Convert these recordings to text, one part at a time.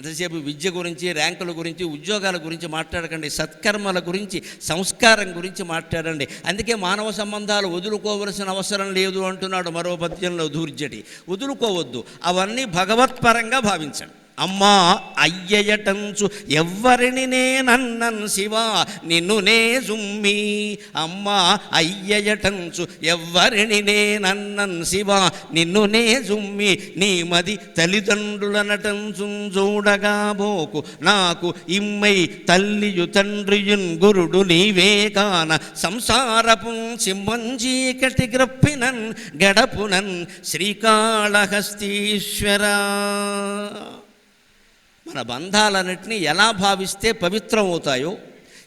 ఎంతసేపు విద్య గురించి ర్యాంకుల గురించి ఉద్యోగాల గురించి మాట్లాడకండి. సత్కర్మల గురించి సంస్కారం గురించి మాట్లాడండి. అందుకే మానవ సంబంధాలు వదులుకోవలసిన అవసరం లేదు అంటున్నాడు మరో పద్యంలో ధూర్జటి. వదులుకోవద్దు. అవన్నీ భగవత్పరంగా భావించండి. అమ్మా అయ్యయటంచు ఎవ్వరిని నేనన్నన్ శివా నిన్ను నే జుమ్మి. అమ్మా అయ్యయటంచు ఎవ్వరిని నేనన్నన్ శివా నిన్ను నే జుమ్మి. నీ మది తల్లిదండ్రులనటంచు చూడగా బోకు నాకు ఇమ్మై తల్లియు తండ్రియున్ గురుడు నీవే కాన. సంసారపు సింహంజీకటి గ్రప్పినన్ గడపునన్ శ్రీకాళహస్తీశ్వరా. మన బంధాలన్నింటినీ ఎలా భావిస్తే పవిత్రం అవుతాయో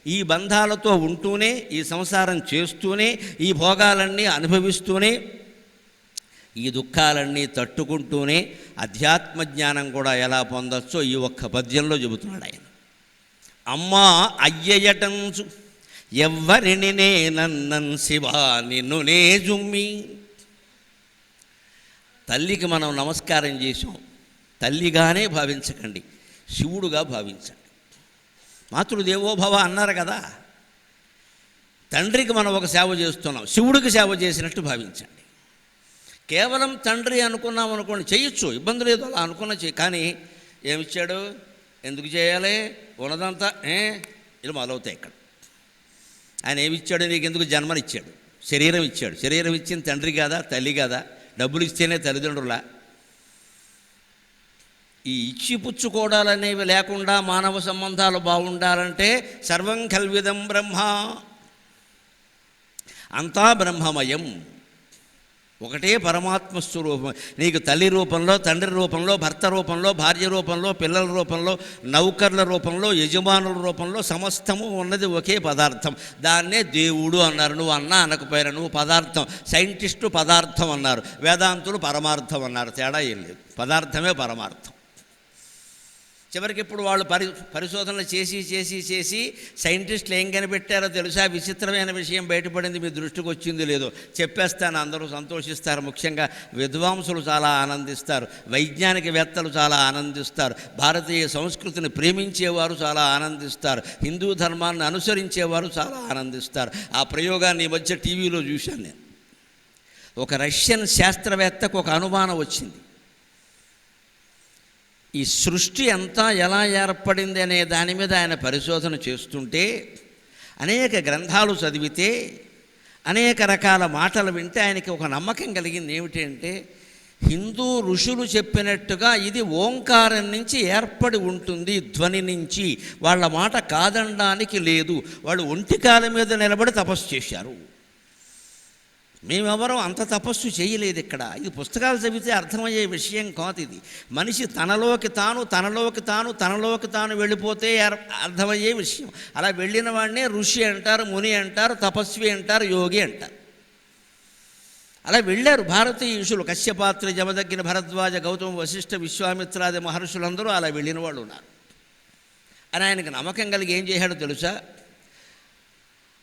ఈ బంధాలతో ఉంటూనే ఈ సంసారం చేస్తూనే ఈ భోగాలన్నీ అనుభవిస్తూనే ఈ దుఃఖాలన్నీ తట్టుకుంటూనే అధ్యాత్మ జ్ఞానం కూడా ఎలా పొందొచ్చో ఈ ఒక్క పద్యంలో చెబుతున్నాడు ఆయన. అమ్మా అయ్యయటంచు ఎవ్వరిని నేనన్నన్ శివా నిన్ను నే జుమ్మి. తల్లికి మనం నమస్కారం చేసాం తల్లిగానే భావించకండి. శివుడుగా భావించండి. మాతృదేవోభవ అన్నారు కదా తండ్రికి మనం ఒక సేవ చేస్తున్నాం శివుడికి సేవ చేసినట్టు భావించండి. కేవలం తండ్రి అనుకున్నాం అనుకోండి చేయొచ్చు ఇబ్బంది లేదు అలా అనుకున్న చేయి కానీ ఏమిచ్చాడు? ఎందుకు చేయాలి? ఉన్నదంతా ఏ ఇలా మొదలవుతాయి ఇక్కడ. ఆయన ఏమిచ్చాడు? నీకు ఎందుకు జన్మనిచ్చాడు? శరీరం ఇచ్చాడు. శరీరం ఇచ్చిన తండ్రి కాదా? తల్లి కాదా? డబ్బులు ఇస్తేనే తల్లిదండ్రులా? ఈ ఇచ్చి పుచ్చుకోవడాలనేవి లేకుండా మానవ సంబంధాలు బాగుండాలంటే సర్వం కల్విదం బ్రహ్మ. అంతా బ్రహ్మమయం. ఒకటే పరమాత్మ స్వరూపం. నీకు తల్లి రూపంలో తండ్రి రూపంలో భర్త రూపంలో భార్య రూపంలో పిల్లల రూపంలో నౌకర్ల రూపంలో యజమానుల రూపంలో సమస్తము ఉన్నది ఒకే పదార్థం. దాన్నే దేవుడు అన్నారు. నువ్వు అన్న అనకపోయినా నువ్వు పదార్థం సైంటిస్టు పదార్థం అన్నారు. వేదాంతులు పరమార్థం అన్నారు. తేడా ఏం లేదు. పదార్థమే పరమార్థం. చివరికి ఇప్పుడు వాళ్ళు పరి పరిశోధనలు చేసి చేసి చేసి సైంటిస్టులు ఏం కనిపెట్టారో తెలుసా? విచిత్రమైన విషయం బయటపడింది మీ దృష్టికి వచ్చింది లేదో. చెప్పేస్తాను అందరూ సంతోషిస్తారు. ముఖ్యంగా విద్వాంసులు చాలా ఆనందిస్తారు. వైజ్ఞానికవేత్తలు చాలా ఆనందిస్తారు. భారతీయ సంస్కృతిని ప్రేమించేవారు చాలా ఆనందిస్తారు. హిందూ ధర్మాన్ని అనుసరించేవారు చాలా ఆనందిస్తారు. ఆ ప్రయోగాన్ని ఈ మధ్య టీవీలో చూశాను నేను. ఒక రష్యన్ శాస్త్రవేత్తకు ఒక అనుమానం వచ్చింది. ఈ సృష్టి అంతా ఎలా ఏర్పడింది అనే దాని మీద ఆయన పరిశోధన చేస్తుంటే అనేక గ్రంథాలు చదివితే అనేక రకాల మాటలు వింటే ఆయనకి ఒక నమ్మకం కలిగింది ఏమిటంటే హిందూ ఋషులు చెప్పినట్టుగా ఇది ఓంకారం నుంచి ఏర్పడి ఉంటుంది ధ్వని నుంచి. వాళ్ళ మాట కాదనడానికి లేదు. వాళ్ళు ఒంటికాల మీద నిలబడి తపస్సు చేశారు. మేమెవరం అంత తపస్సు చేయలేదు ఇక్కడ. ఇది పుస్తకాలు చదివితే అర్థమయ్యే విషయం కాదు ఇది. మనిషి తనలోకి తాను తనలోకి తాను తనలోకి తాను వెళ్ళిపోతే అర్థమయ్యే విషయం. అలా వెళ్ళిన వాడినే ఋషి అంటారు ముని అంటారు తపస్వి అంటారు యోగి అంటారు. అలా వెళ్ళారు భారతీయుషులు కశ్యపాత్రి జమదగ్గిన భరద్వాజ గౌతమ వశిష్ఠ విశ్వామిత్రాది మహర్షులందరూ అలా వెళ్ళిన వాళ్ళు ఉన్నారు. అని ఆయనకు నమ్మకం కలిగి ఏం చేశాడో తెలుసా?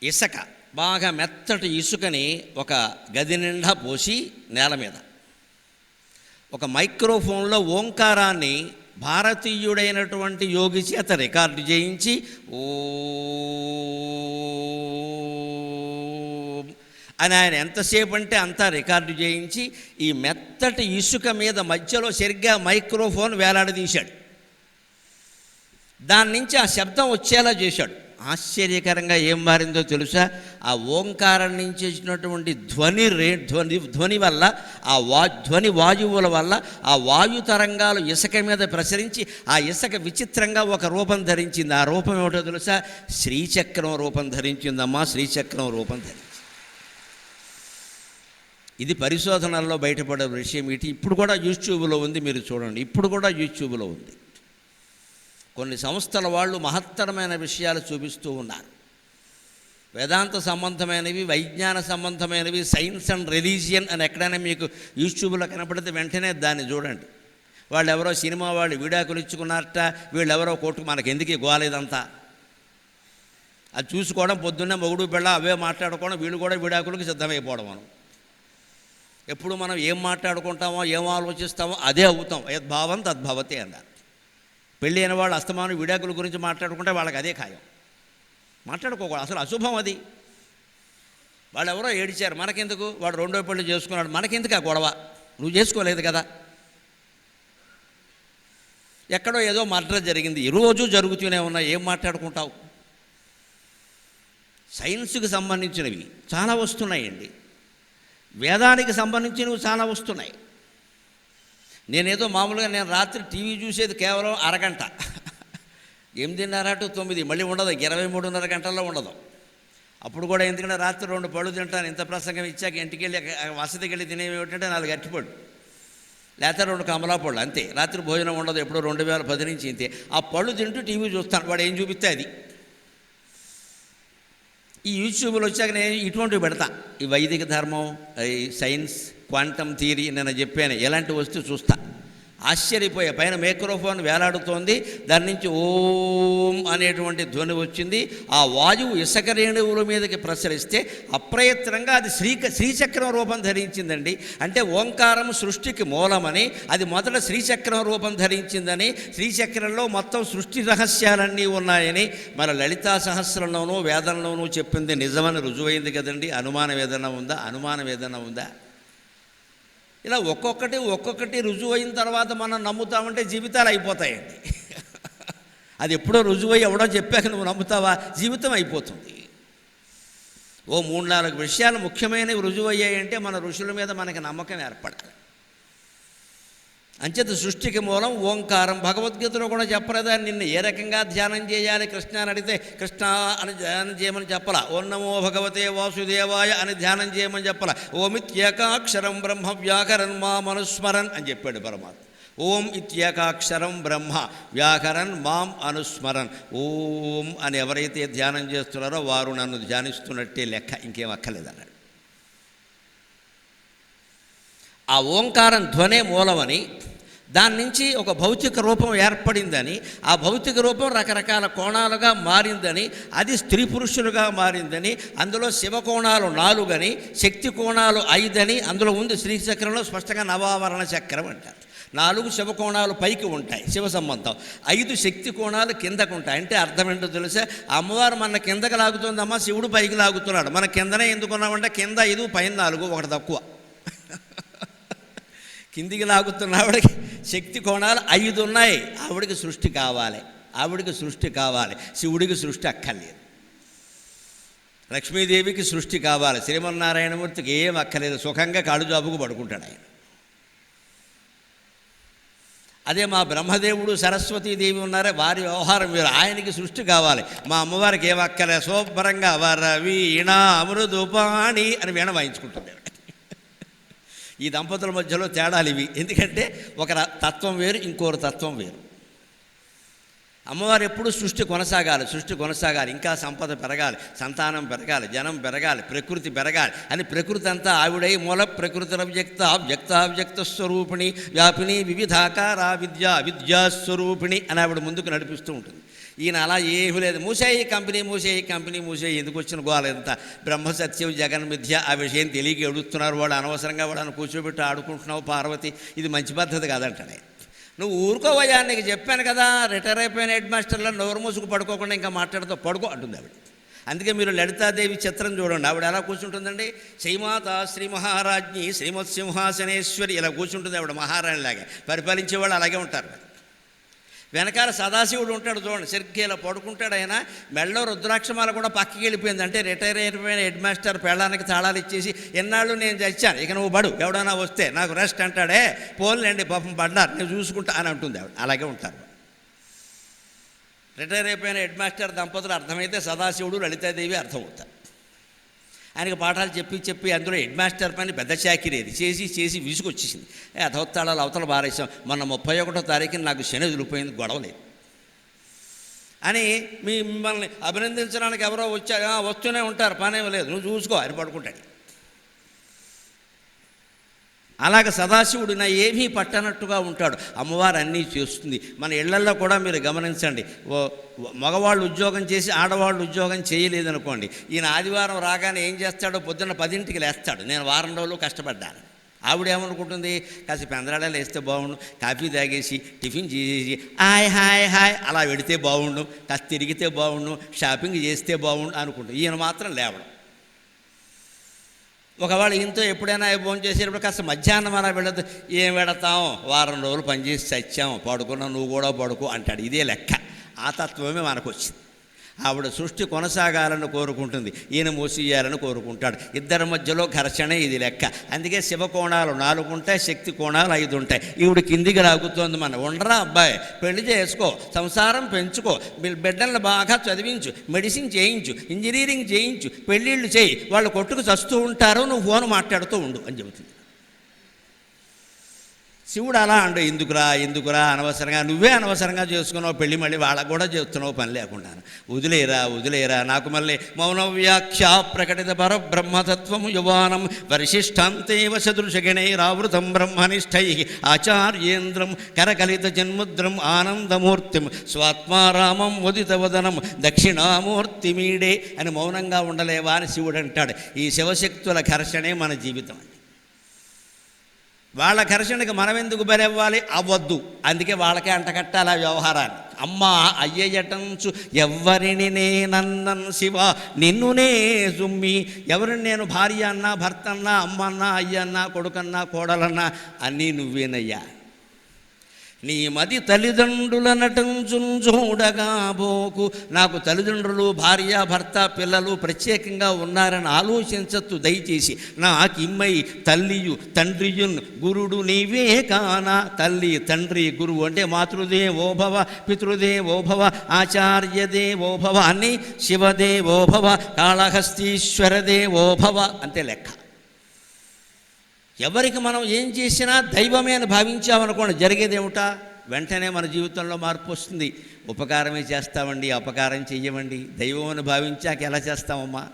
ఇసక. బాగా మెత్తటి ఇసుకని ఒక గది నిండా పోసి నేల మీద. ఒక మైక్రోఫోన్లో ఓంకారాన్ని భారతీయుడైనటువంటి యోగి చేత రికార్డు చేయించి ఓ అని ఆయన ఎంతసేపు అంటే అంతా రికార్డు చేయించి ఈ మెత్తటి ఇసుక మీద మధ్యలో సరిగ్గా మైక్రోఫోన్ వేలాడదీశాడు. దాని నుంచి ఆ శబ్దం వచ్చేలా చేశాడు. ఆశ్చర్యకరంగా ఏం మారిందో తెలుసా? ఆ ఓంకారం నుంచి వచ్చినటువంటి ధ్వని రే ధ్వని ధ్వని వల్ల ఆ వా ధ్వని వాయువుల వల్ల ఆ వాయు తరంగాలు ఇసుక మీద ప్రసరించి ఆ ఇసుక విచిత్రంగా ఒక రూపం ధరించింది. ఆ రూపం ఏమిటో తెలుసా? శ్రీచక్రం రూపం ధరించిందమ్మా శ్రీచక్రం రూపం ధరించింది ఇది పరిశోధనల్లో బయటపడే విషయం. ఇటు ఇప్పుడు కూడా యూట్యూబ్లో ఉంది మీరు చూడండి. ఇప్పుడు కూడా యూట్యూబ్లో ఉంది. కొన్ని సంస్థల వాళ్ళు మహత్తరమైన విషయాలు చూపిస్తూ ఉన్నారు. వేదాంత సంబంధమైనవి వైజ్ఞాన సంబంధమైనవి సైన్స్ అండ్ రిలీజియన్ అని ఎక్కడైనా మీకు యూట్యూబ్లో కనపడితే వెంటనే దాన్ని చూడండి. వాళ్ళు ఎవరో సినిమా వాళ్ళు విడాకులు ఇచ్చుకున్నారట వీళ్ళు ఎవరో కోర్టుకు మనకి ఎందుకు గోలేదంతా అది చూసుకోవడం పొద్దున్నే మొగుడు పిల్ల అవే మాట్లాడుకోవడం వీళ్ళు కూడా వీడాకులకు సిద్ధమైపోవడం మనం ఎప్పుడు మనం ఏం మాట్లాడుకుంటామో ఏం ఆలోచిస్తామో అదే అవుతాం. యద్భావం తద్భవతి అన్నారు. పెళ్ళి అయిన వాళ్ళు అస్తమానం విడాకుల గురించి మాట్లాడుకుంటే వాళ్ళకి అదే ఖాయం. మాట్లాడుకోకూడదు. అసలు అశుభం అది. వాళ్ళు ఎవరో ఏడిచారు. మనకెందుకు? వాడు రెండో పెళ్ళి చేసుకున్నాడు. మనకెందుకు ఆ గొడవ? నువ్వు చేసుకోలేదు కదా. ఎక్కడో ఏదో మర్డర్ జరిగింది. ఈ రోజు జరుగుతూనే ఉన్నా ఏం మాట్లాడుకుంటావు? సైన్స్కి సంబంధించినవి చాలా వస్తున్నాయండి. వేదానికి సంబంధించినవి చాలా వస్తున్నాయి. నేనేదో మామూలుగా నేను రాత్రి టీవీ చూసేది కేవలం అరగంట. ఎనిమిదిన్నర టు తొమ్మిది? మళ్ళీ ఉండదు. ఇరవై మూడున్నర గంటల్లో ఉండదు. అప్పుడు కూడా ఎందుకంటే రాత్రి రెండు పళ్ళు తింటాను. ఇంత ప్రసంగం ఇచ్చాక ఇంటికి వెళ్ళి వసతికి వెళ్ళి తినేవి ఏమిటంటే నాలుగు గట్టిపళ్ళు లేకపోతే రెండు కమలా పళ్ళు అంతే. రాత్రి భోజనం ఉండదు. ఎప్పుడో రెండు వేల పది నుంచి ఇంతే. ఆ పళ్ళు తింటూ టీవీ చూస్తాను. వాడు ఏం చూపిస్తే అది. ఈ యూట్యూబ్లో వచ్చాక నేను ఇటువంటివి పెడతా. ఈ వైదిక ధర్మం ఈ సైన్స్ క్వాంటమ్ థియరీ నేను చెప్పాను. ఎలాంటి వస్తువు చూస్తా. ఆశ్చర్యపోయే. పైన మైక్రోఫోన్ వేలాడుతోంది. దాని నుంచి ఓం అనేటువంటి ధ్వని వచ్చింది. ఆ వాయువు ఇసుక రేణువుల మీదకి ప్రసరిస్తే అప్రయత్నంగా అది శ్రీక శ్రీచక్రం రూపం ధరించిందండి. అంటే ఓంకారం సృష్టికి మూలమని అది మొదట శ్రీచక్రం రూపం ధరించిందని శ్రీచక్రంలో మొత్తం సృష్టి రహస్యాలన్నీ ఉన్నాయని మన లలితా సహస్రంలోనూ వేదంలోనూ చెప్పింది నిజమని రుజువైంది కదండి. అనుమానం ఏదైనా ఉందా? అనుమానం ఏదైనా ఉందా? ఇలా ఒక్కొక్కటి ఒక్కొక్కటి రుజువు అయిన తర్వాత మనం నమ్ముతామంటే జీవితాలు అయిపోతాయండి అది ఎప్పుడో రుజువై ఎవడో చెప్పాక నువ్వు నమ్ముతావా? జీవితం అయిపోతుంది. ఓ మూడు నాలుగు విషయాలు ముఖ్యమైనవి రుజువు అయ్యాయంటే మన ఋషుల మీద మనకి నమ్మకం ఏర్పడాలి అంచేత సృష్టికి మూలం ఓంకారం. భగవద్గీతలో కూడా చెప్పలేదా? నిన్ను ఏ రకంగా ధ్యానం చేయాలి? కృష్ణ అని అడిగితే కృష్ణ అని ధ్యానం చేయమని చెప్పలా. ఓం నమో భగవతే వాసుదేవాయ అని ధ్యానం చేయమని చెప్పలా. ఓమిత్యేకాక్షరం బ్రహ్మ వ్యాకరన్ మా మనుస్మరన్ అని చెప్పాడు పరమాత్మ. ఓం ఇత్యేకాక్షరం బ్రహ్మ వ్యాకరన్ మాం అనుస్మరన్. ఓం అని ఎవరైతే ధ్యానం చేస్తున్నారో వారు నన్ను ధ్యానిస్తున్నట్టే లెక్క. ఇంకేం అక్కర్లేదన్నాడు ఆ ఓంకారం ధ్వనే మూలమని దాని నుంచి ఒక భౌతిక రూపం ఏర్పడిందని ఆ భౌతిక రూపం రకరకాల కోణాలుగా మారిందని అది స్త్రీ పురుషులుగా మారిందని అందులో శివకోణాలు నాలుగని శక్తి కోణాలు ఐదని అందులో ఉంది శ్రీచక్రంలో స్పష్టంగా నవావరణ చక్రం అంటారు. నాలుగు శివకోణాలు పైకి ఉంటాయి శివ సంబంధం. ఐదు శక్తి కోణాలు కిందకు ఉంటాయి. అంటే అర్థం ఏంటో తెలుసా? అమ్మవారు మన కిందకి లాగుతుందమ్మా శివుడు పైకి లాగుతున్నాడు. మన కిందనే ఎందుకున్నామంటే కింద ఐదు పైన నాలుగు ఒకటి తక్కువ. కిందికి లాగుతున్న ఆవిడకి శక్తి కోణాలు ఐదు ఉన్నాయి. ఆవిడకి సృష్టి కావాలి. ఆవిడకి సృష్టి కావాలి. శివుడికి సృష్టి అక్కర్లేదు. లక్ష్మీదేవికి సృష్టి కావాలి. శ్రీమన్నారాయణమూర్తికి ఏం అక్కర్లేదు. సుఖంగా కాడు జాబుకు పడుకుంటాడు ఆయన. అదే మా బ్రహ్మదేవుడు సరస్వతీదేవి ఉన్నారే వారి వ్యవహారం మీరు ఆయనకి సృష్టి కావాలి. మా అమ్మవారికి ఏమక్కలే శుభ్రంగా వరవీణ అమృదుపాణి అని వీణ వాయించుకుంటుంది ఈ దంపతుల మధ్యలో తేడాలు ఇవి. ఎందుకంటే ఒక తత్వం వేరు ఇంకోరు తత్వం వేరు. అమ్మవారు ఎప్పుడు సృష్టి కొనసాగాలి సృష్టి కొనసాగాలి. ఇంకా సంపద పెరగాలి సంతానం పెరగాలి జనం పెరగాలి ప్రకృతి పెరగాలి అని ప్రకృతి అంతా ఆవిడై మూల ప్రకృతి వ్యక్త వ్యక్త వ్యక్త స్వరూపిణి వ్యాపిని వివిధాకార విద్య విద్యాస్వరూపిణి అని ఆవిడ ముందుకు నడిపిస్తూ ఉంటుంది. ఈయన అలా ఏమీ లేదు. మూసేయి కంపెనీ మూసేయి కంపెనీ మూసేయి ఎందుకు వచ్చిన గోలంత బ్రహ్మసత్యం జగన్ మిథ్య ఆ విషయం తెలియక ఎడుతున్నారు వాడు అనవసరంగా వాడు కూర్చోబెట్టి ఆడుకుంటున్నావు పార్వతి. ఇది మంచి పద్ధతి కాదంటాడు నువ్వు ఊరుకోవయ్యా నీకు చెప్పాను కదా రిటైర్ అయిపోయిన హెడ్ మాస్టర్లో నోరు మూసుకు పడుకోకుండా ఇంకా మాట్లాడుతూ పడుకో అంటుంది ఆవిడ. అందుకే మీరు లలితాదేవి చిత్రం చూడండి. ఆవిడ ఎలా కూర్చుంటుందండి? శ్రీమాత శ్రీ మహారాజ్ని శ్రీమత్ సింహాసనేశ్వరి ఇలా కూర్చుంటుంది ఆవిడ మహారాణిలాగా. పరిపాలించే వాళ్ళు అలాగే ఉంటారు. వెనకాల సదాశివుడు ఉంటాడు చూడండి సరిగ్గా ఇలా పడుకుంటాడు ఆయన. మెళ్ళో రుద్రాక్షమాల కూడా పక్కకి వెళ్ళిపోయింది. అంటే రిటైర్ అయిపోయిన హెడ్ మాస్టర్ పెళ్ళానికి తాళాలు ఇచ్చేసి ఎన్నాళ్ళు నేను చచ్చాను ఇక నువ్వు బడు ఎవడన్నా వస్తే నాకు రెస్ట్ అంటాడే పోన్లేండి పాపం పడ్డారు నేను చూసుకుంటా అని అంటుంది ఆవిడ. అలాగే ఉంటారు. రిటైర్ అయిపోయిన హెడ్ మాస్టర్ దంపతులు అర్థమైతే సదాశివుడు లలితాదేవి అర్థమవుతారు. ఆయనకి పాఠాలు చెప్పి చెప్పి అందులో హెడ్ మాస్టర్ పని పెద్ద చాకిరేది చేసి చేసి విసుగొచ్చేసింది. ఏ అధోత్తాళాలు అవతల బారేసాం మొన్న ముప్పై ఒకటో తారీఖున నాకు శని వదిలిపోయింది గొడవలేదు అని మీ మిమ్మల్ని అభినందించడానికి ఎవరో వచ్చారు. వస్తూనే ఉంటారు పనేం లేదు. నువ్వు చూసుకో ఆయన పడుకుంటాడు అలాగ సదాశివుడు నా ఏమీ పట్టనట్టుగా ఉంటాడు. అమ్మవారు అన్నీ చేస్తుంది. మన ఇళ్ళల్లో కూడా మీరు గమనించండి. ఓ మగవాళ్ళు ఉద్యోగం చేసి ఆడవాళ్ళు ఉద్యోగం చేయలేదనుకోండి. ఈయన ఆదివారం రాగానే ఏం చేస్తాడో పొద్దున్న పదింటికి లేస్తాడు. నేను వారం రోజులు కష్టపడ్డాను. ఆవిడ ఏమనుకుంటుంది? కాస్త పెందరాడాలు వేస్తే బాగుండు. కాఫీ తాగేసి టిఫిన్ చేసేసి హాయ్ హాయ్ హాయ్ అలా పెడితే బాగుండు. కాస్త తిరిగితే బాగుండు. షాపింగ్ చేస్తే బాగుండు అనుకుంటుంది. ఈయన మాత్రం లేవడం. ఒకవేళ ఇంతో ఎప్పుడైనా భోజనం చేసేటప్పుడు కాస్త మధ్యాహ్నం అలా వెళ్ళదు ఏం పెడతాం వారం రోజులు పనిచేసి చచ్చాం. పడుకున్నా. నువ్వు కూడా పడుకో అంటాడు. ఇదే లెక్క. ఆ తత్వమే మనకు వచ్చింది ఆవిడ సృష్టి కొనసాగాలని కోరుకుంటుంది ఈయన మూసియాలని కోరుకుంటాడు. ఇద్దరి మధ్యలో ఘర్షణ ఇది లెక్క. అందుకే శివకోణాలు నాలుగు ఉంటాయి శక్తి కోణాలు ఐదు ఉంటాయి. ఈవిడ కిందికి లాగుతోంది మన ఉండరా అబ్బాయి పెళ్ళి చేసుకో సంసారం పెంచుకో బిడ్డలను బాగా చదివించు మెడిసిన్ చేయించు ఇంజనీరింగ్ చేయించు పెళ్ళిళ్ళు చేయి వాళ్ళు కొట్టుకు చస్తూ ఉంటారు నువ్వు ఫోన్ మాట్లాడుతూ ఉండు అని చెబుతుంది. శివుడు అలా అండు ఎందుకురా ఎందుకురా అనవసరంగా నువ్వే అనవసరంగా చేసుకున్నావు పెళ్ళి మళ్ళీ వాళ్ళకు కూడా చేస్తున్నావు పని లేకుండా వదిలేరా వదిలేరా నాకు మళ్ళీ మౌనవ్యాఖ్య ప్రకటిత పరబ్రహ్మతత్వం యువానం వరిశిష్టాంతేవ రావృతం బ్రహ్మనిష్టై ఆచార్యేంద్రం కరకలిత జన్ముద్రం ఆనందమూర్తిం స్వాత్మారామం ముదితవదనం దక్షిణామూర్తిమీడే అని మౌనంగా ఉండలేవా అని శివుడు అంటాడు. ఈ శివశక్తుల ఘర్షణే మన జీవితం. వాళ్ళ ఘర్షణకి మనం ఎందుకు బలవ్వాలి? అవ్వద్దు. అందుకే వాళ్ళకే అంటకట్టాలి ఆ వ్యవహారాన్ని. అమ్మ అయ్యటంచు ఎవ్వరిని నేనన్నన్ శివ నిన్నునే సుమ్మి ఎవరిని నేను భార్య అన్నా భర్త అన్నా అమ్మ అన్నా అయ్యన్నా కొడుకన్నా కోడలన్నా అన్నీ నువ్వేనయ్యా. నీ మది తల్లిదండ్రుల నటంచున్ చూడగా బోకు. నాకు తల్లిదండ్రులు భార్య భర్త పిల్లలు ప్రత్యేకంగా ఉన్నారని ఆలోచించత్తు దయచేసి. నాకిమ్మై తల్లియు తండ్రియున్ గురుడు నీవే కానా. తల్లి తండ్రి గురువు అంటే మాతృదేవోభవ పితృదేవోభవ ఆచార్యదేవోభవ అని శివదేవోభవ కాళహస్తీశ్వరదేవోభవ అంతే లెక్క. ఎవరికి మనం ఏం చేసినా దైవమే అని భావించామనుకోండి జరిగేది ఏమిటా వెంటనే మన జీవితంలో మార్పు వస్తుంది. ఉపకారమే చేస్తామండి అపకారం చెయ్యమండి. దైవం అని భావించాక ఎలా చేస్తామమ్మా?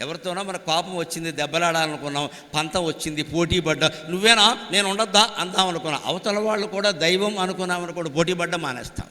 ఎవరితోనో మన కోపం వచ్చింది దెబ్బలాడాలనుకున్నాం పంతం వచ్చింది పోటీ పడ్డా నువ్వేనా? నేను ఉండొద్దా? అందాం అనుకున్నాం అవతల వాళ్ళు కూడా దైవం అనుకున్నామని కూడా పోటీ పడ్డ మానేస్తాం.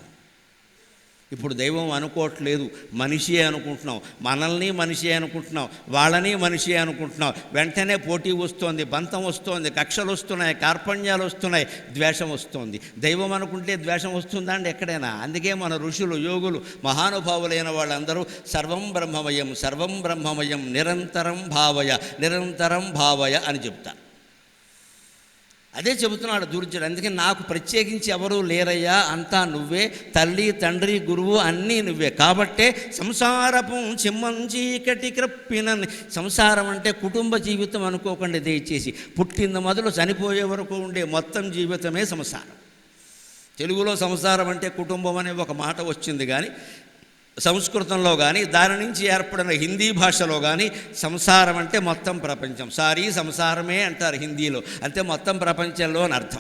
ఇప్పుడు దైవం అనుకోవట్లేదు. మనిషి అనుకుంటున్నాం మనల్ని మనిషి అనుకుంటున్నాం వాళ్ళని మనిషి అనుకుంటున్నాం వెంటనే పోటీ వస్తోంది బంతం వస్తోంది కక్షలు వస్తున్నాయి కార్పణ్యాలు వస్తున్నాయి ద్వేషం వస్తోంది. దైవం అనుకుంటే ద్వేషం వస్తుందా అండి ఎక్కడైనా? అందుకే మన ఋషులు యోగులు మహానుభావులైన వాళ్ళందరూ సర్వం బ్రహ్మమయం సర్వం బ్రహ్మమయం నిరంతరం భావయ నిరంతరం భావయ అని చెప్తారు. అదే చెబుతున్నాడు దుర్జుడు. అందుకే నాకు ప్రత్యేకించి ఎవరూ లేరయ్యా. అంతా నువ్వే. తల్లి తండ్రి గురువు అన్నీ నువ్వే. కాబట్టే సంసారపు చిమ్మంచీకటి క్రప్పిన సంసారం అంటే కుటుంబ జీవితం అనుకోకండి దయచేసి పుట్టిన మొదలు చనిపోయే వరకు ఉండే మొత్తం జీవితమే సంసారం. తెలుగులో సంసారం అంటే కుటుంబం అనే ఒక మాట వచ్చింది కానీ సంస్కృతంలో కానీ దాని నుంచి ఏర్పడిన హిందీ భాషలో కానీ సంసారం అంటే మొత్తం ప్రపంచం. సారీ సంసారమే అంటారు హిందీలో. అంటే మొత్తం ప్రపంచంలో అని అర్థం.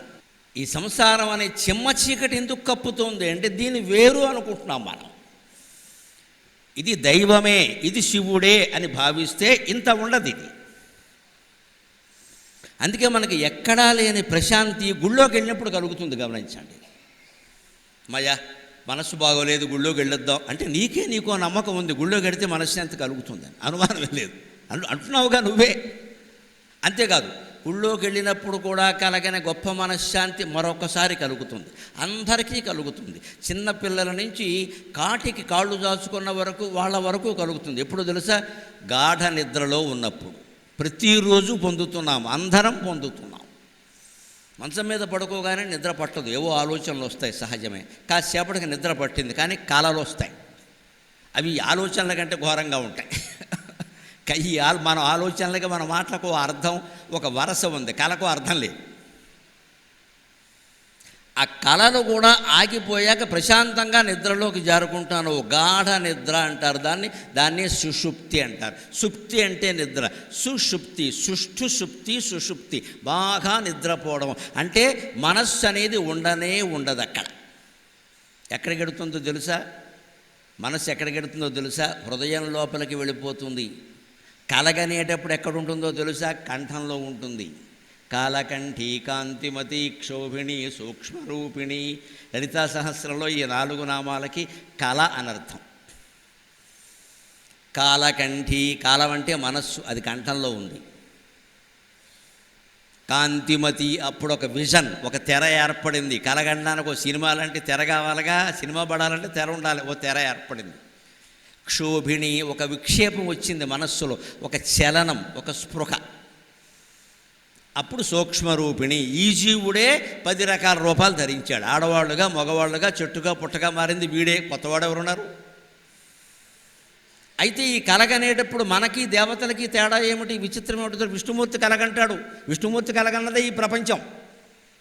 ఈ సంసారం అనే చిమ్మ చీకటి ఎందుకు కప్పుతోంది అంటే దీన్ని వేరు అనుకుంటున్నాం మనం. ఇది దైవమే ఇది శివుడే అని భావిస్తే ఇంత ఉండదు ఇది. అందుకే మనకి ఎక్కడా లేని ప్రశాంతి గుళ్ళోకి వెళ్ళినప్పుడు కలుగుతుంది గమనించండి. మయా మనసు బాగోలేదు గుళ్ళోకి వెళ్ళొద్దాం. అంటే నీకే నీకో నమ్మకం ఉంది. గుళ్ళోకి వెడితే మనశ్శాంతి కలుగుతుందని అనుమానం లేదు. అను అంటున్నావుగా నువ్వే. అంతేకాదు గుళ్ళోకి వెళ్ళినప్పుడు కూడా కలగని గొప్ప మనశ్శాంతి మరొకసారి కలుగుతుంది. అందరికీ కలుగుతుంది. చిన్నపిల్లల నుంచి కాటికి కాళ్ళు దాచుకున్న వరకు వాళ్ళ వరకు కలుగుతుంది. ఎప్పుడు తెలుసా? గాఢ నిద్రలో ఉన్నప్పుడు. ప్రతిరోజు పొందుతున్నాం. అందరం పొందుతున్నాం. మంచం మీద పడుకోగానే నిద్ర పట్టదు. ఏవో ఆలోచనలు వస్తాయి సహజమే. కాసేపటికి నిద్ర పట్టింది కానీ కాలాలు వస్తాయి. అవి ఆలోచనల కంటే ఘోరంగా ఉంటాయి. కయ్యి మన ఆలోచనలకి మన మాటలకు అర్థం ఒక వరస ఉంది. కళకు అర్థం లేదు. ఆ కళలు కూడా ఆగిపోయాక ప్రశాంతంగా నిద్రలోకి జారుకుంటాను. గాఢ నిద్ర అంటారు దాన్ని. దాన్ని సుషుప్తి అంటారు. సుప్తి అంటే నిద్ర. సుషుప్తి సుష్ఠు సుప్తి సుషుప్తి. బాగా నిద్రపోవడం. అంటే మనస్సు అనేది ఉండనే ఉండదు అక్కడ. ఎక్కడికి తెలుసా? మనస్సు ఎక్కడికి తెలుసా? హృదయం లోపలికి వెళ్ళిపోతుంది. కలగనేటప్పుడు ఎక్కడ ఉంటుందో తెలుసా? కంఠంలో ఉంటుంది. కాలకంఠి కాంతిమతి క్షోభిణి సూక్ష్మరూపిణి లలితా సహస్రంలో ఈ నాలుగు నామాలకి కళ అనర్థం. కాలకంఠి కాలం అంటే మనస్సు అది కంఠంలో ఉంది. కాంతిమతి అప్పుడు ఒక విజన్ ఒక తెర ఏర్పడింది. కలగండానికి ఒక సినిమా లాంటి తెర కావాలిగా సినిమా పడాలంటే తెర ఉండాలి ఓ తెర ఏర్పడింది. క్షోభిణి ఒక విక్షేపం వచ్చింది మనస్సులో ఒక చలనం ఒక స్పృహ. అప్పుడు సూక్ష్మరూపిణి ఈ జీవుడే పది రకాల రూపాలు ధరించాడు. ఆడవాళ్ళుగా మగవాళ్ళుగా చెట్టుగా పుట్టగా మారింది వీడే. కొత్తవాడు ఎవరున్నారు? అయితే ఈ కలగనేటప్పుడు మనకి దేవతలకి తేడా ఏమిటి? విచిత్రం ఏమిటి విష్ణుమూర్తి కలగంటాడు. విష్ణుమూర్తి కలగన్నదే ఈ ప్రపంచం.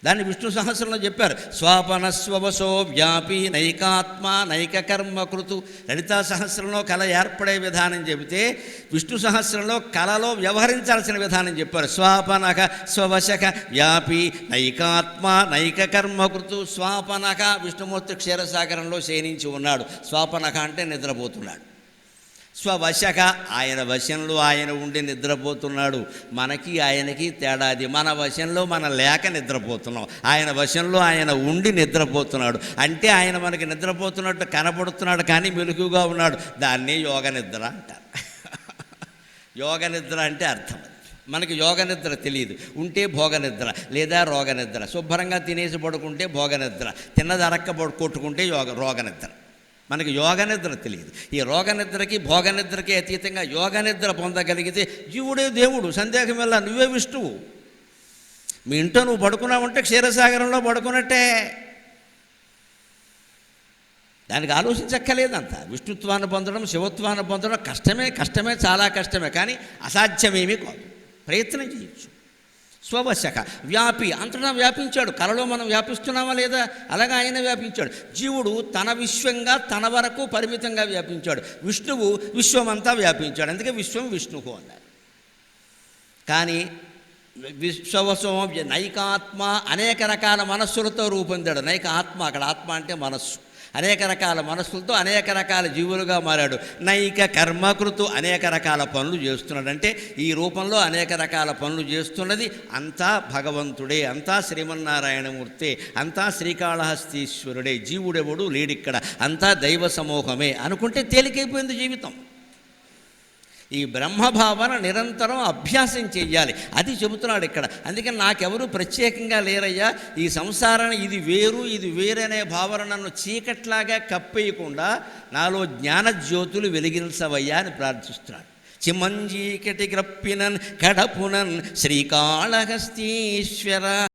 దాన్ని విష్ణు సహస్రంలో చెప్పారు. స్వాపన స్వవసో వ్యాపి నైకాత్మ నైక కర్మకృతు లలితా సహస్రంలో కళ ఏర్పడే విధానం చెబితే విష్ణు సహస్రంలో కళలో వ్యవహరించాల్సిన విధానం చెప్పారు. స్వాపనక స్వవశక వ్యాపి నైకాత్మ నైక కర్మకృతు స్వాపనక విష్ణుమూర్తి క్షీరసాగరంలో శయనించి ఉన్నాడు. స్వాపనక అంటే నిద్రపోతున్నాడు. స్వవశక. ఆయన వశంలో ఆయన ఉండి నిద్రపోతున్నాడు. మనకి ఆయనకి తేడాది మన వశంలో మన లేక నిద్రపోతున్నాం. ఆయన వశంలో ఆయన ఉండి నిద్రపోతున్నాడు. అంటే ఆయన మనకి నిద్రపోతున్నట్టు కనపడుతున్నాడు కానీ మెలుగుగా ఉన్నాడు. దాన్ని యోగ నిద్ర అంటారు. యోగ నిద్ర అంటే అర్థం మనకి యోగ నిద్ర తెలియదు. ఉంటే భోగ నిద్ర లేదా రోగ నిద్ర. శుభ్రంగా తినేసి పడుకుంటే భోగ నిద్ర. తిన్నదరక్క పడు కొట్టుకుంటే యోగ రోగ నిద్ర. మనకి యోగ నిద్ర తెలియదు. ఈ రోగ నిద్రకి భోగ నిద్రకి అతీతంగా యోగ నిద్ర పొందగలిగితే జీవుడే దేవుడు సందేహం వల్ల నువ్వే విష్ణువు. మీ ఇంట్లో నువ్వు పడుకున్నావంటే క్షీరసాగరంలో పడుకున్నట్టే. దానికి ఆలోచించక్కర్లేదంత. విష్ణుత్వాన్ని పొందడం శివత్వాన్ని పొందడం కష్టమే కష్టమే చాలా కష్టమే. కానీ అసాధ్యమేమీ కాదు. ప్రయత్నం చేయొచ్చు. స్వవశక. వ్యాపి అంతటా వ్యాపించాడు. కళలో మనం వ్యాపిస్తున్నామా లేదా? అలాగా ఆయన వ్యాపించాడు. జీవుడు తన విశ్వంగా తన వరకు పరిమితంగా వ్యాపించాడు. విష్ణువు విశ్వమంతా వ్యాపించాడు. అందుకే విశ్వం విష్ణువు అన్నారు. కానీ విశ్వవశం నైకాత్మ అనేక రకాల మనస్సులతో రూపొందాడు. నైక ఆత్మ అక్కడ ఆత్మ అంటే మనస్సు. అనేక రకాల మనస్సులతో అనేక రకాల జీవులుగా మారాడు. నైక కర్మకృతు అనేక రకాల పనులు చేస్తున్నాడు అంటే ఈ రూపంలో అనేక రకాల పనులు చేస్తున్నది అంతా భగవంతుడే అంతా శ్రీమన్నారాయణమూర్తే అంతా శ్రీకాళహస్తీశ్వరుడే జీవుడెవడు లేడిక్కడ అంతా దైవ సమూహమే అనుకుంటే తేలికైపోయింది జీవితం. ఈ బ్రహ్మభావన నిరంతరం అభ్యాసం చెయ్యాలి. అది చెబుతున్నాడు ఇక్కడ. అందుకని నాకెవరు ప్రత్యేకంగా లేరయ్యా. ఈ సంసారాన్ని ఇది వేరు ఇది వేరనే భావన నన్ను చీకట్లాగా కప్పేయకుండా నాలో జ్ఞానజ్యోతులు వెలిగించవయ్యా అని ప్రార్థిస్తున్నాడు. చిమంజీకటి గ్రప్పినన్ కడపునన్ శ్రీకాళహస్తీశ్వర